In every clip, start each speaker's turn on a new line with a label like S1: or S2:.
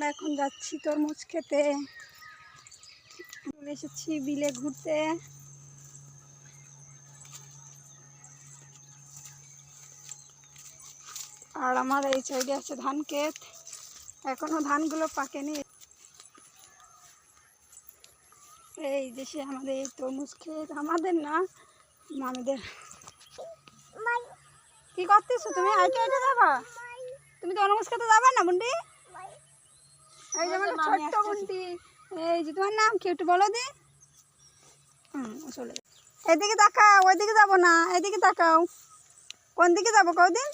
S1: আমরা এখন যাচ্ছি তরমুজ খেতে। চলে এসেছি বিলে ঘুরতে। আর আমার এই সাইডে আছে ধান ক্ষেত। এখনও ধানগুলো পাকেনি। এই দেশে আমাদের এই তরমুজ ক্ষেত। আমাদের না মামিদের কি করতেছো তুমি? হাইটে যাবা? তুমি তরমুজ খেতে যাবে না বুন্ডি? এই যে আমার ছোট্ট এই যে তোমার নাম কি একটু বলো দি। হুম চলে এদিকে তাকাও ওইদিকে যাব না এদিকে তাকাও। কোন দিকে যাব কদিন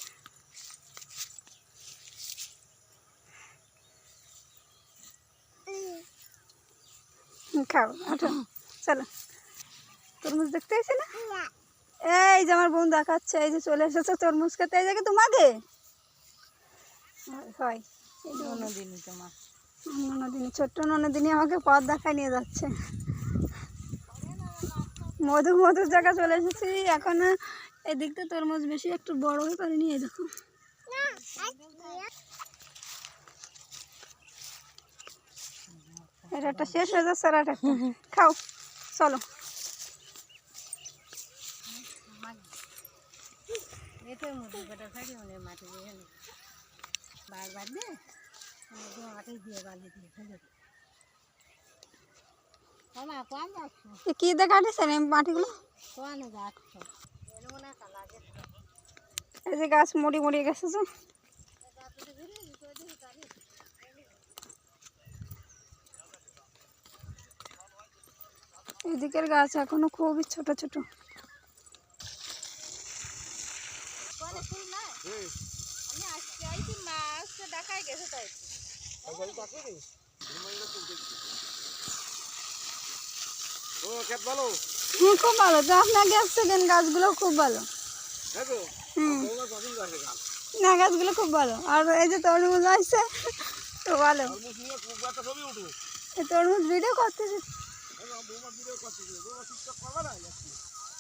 S1: খাও ওঠো চলো। তরমুজ দেখতে এসে না? এই যে আমার বোন দেখাচ্ছে এই যে চলে এসেছে তরমুজ খেতে। এই জায়গায় তোমাকে? হয়,
S2: তোমার।
S1: ননদিনী, ছোট্ট ননদিনী আমাকে পথ দেখায় নিয়ে যাচ্ছে। মধু মধুর জায়গা চলে এসেছি। এখন এদিকটা তরমুজ বেশি, একটু বড় হয়ে পারেনি এই দেখো। এটা শেষ হয়ে যাচ্ছে, আর। খাও, চলো।
S2: বারবার
S1: কি দিয়ে কাটিছেন এই মাটিগুলো? এই যে গাছ মরি মরিয়ে গেছে যে। এদিকের গাছ এখনও খুবই ছোট ছোট।
S2: আমি আজকে আইছি মাছ দেখাই গেছে তাই।
S3: ও খেত ভালো।
S1: খুব ভালো। তো আপনার গ্যাস সেকেন্ড গাছগুলো খুব ভালো। না গাছগুলো খুব ভালো। আর এই যে তরমুজ আসছে তো ভালো।
S3: তরমুজ
S1: ভিডিও করতেছে।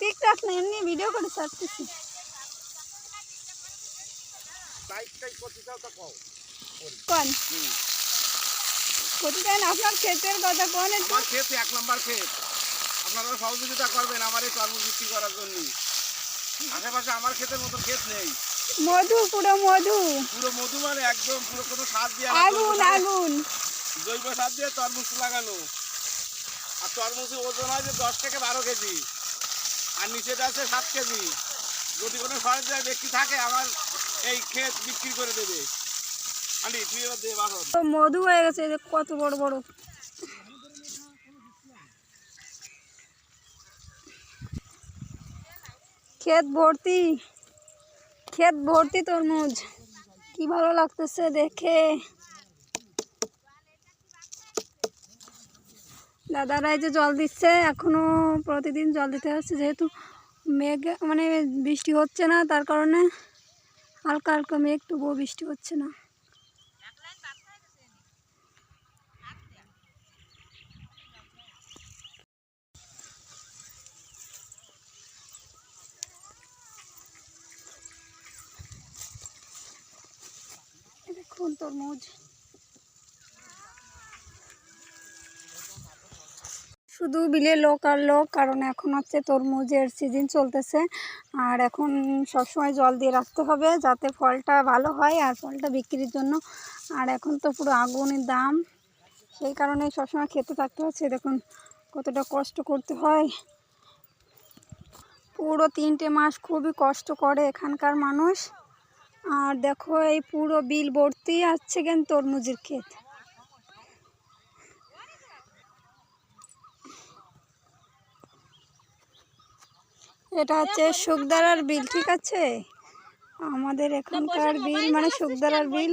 S3: টিকটক না?
S1: এমনি ভিডিও করে ছাড়তেছি। কোন? কোথায় আপনার ক্ষেতের কথা কোন
S3: আমার ক্ষেত এক নাম্বার ক্ষেত। আপনারা সহযোগিতা করবেন আমার এই তরমুজ বিক্রি করার জন্য। আশেপাশে আমার ক্ষেতের মতো ক্ষেত নেই।
S1: মধু পুরো মধু।
S3: পুরো মধু মানে একদম পুরো কোনো সার দিয়ে
S1: আগুন আগুন।
S3: জৈব সার দিয়ে তরমুজ লাগানো। আর তরমুজের ওজন আছে দশ থেকে বারো কেজি। আর নিচেটা আছে সাত কেজি। যদি কোনো সরঞ্জাম ব্যক্তি থাকে আমার এই ক্ষেত বিক্রি করে দেবে আন্টি তুই এবার দে বাসন
S1: তো মধু হয়ে গেছে কত বড় বড়। ক্ষেত ভর্তি ক্ষেত ভর্তি তরমুজ। কি ভালো লাগতেছে দেখে। দাদারা এই যে জল দিচ্ছে, এখনও প্রতিদিন জল দিতে হচ্ছে যেহেতু মেঘ মানে বৃষ্টি হচ্ছে না, তার কারণে হালকা হালকা মেঘ, তবুও বৃষ্টি হচ্ছে না। এই দেখুন তরমুজ। শুধু বিলে লোক আর লোক, কারণ এখন হচ্ছে তরমুজের সিজন চলতেছে। আর এখন সবসময় জল দিয়ে রাখতে হবে যাতে ফলটা ভালো হয় আর ফলটা বিক্রির জন্য। আর এখন তো পুরো আগুনের দাম। সেই কারণে সবসময় খেতে থাকতে হচ্ছে। দেখুন কতটা কষ্ট করতে হয়। পুরো তিনটে মাস খুবই কষ্ট করে এখানকার মানুষ। আর দেখো এই পুরো বিল ভর্তি আসছে কেন তরমুজের ক্ষেত? এটা হচ্ছে সুখদারার বিল ঠিক আছে? আমাদের এখানকার বিল মানে সুখদারার বিল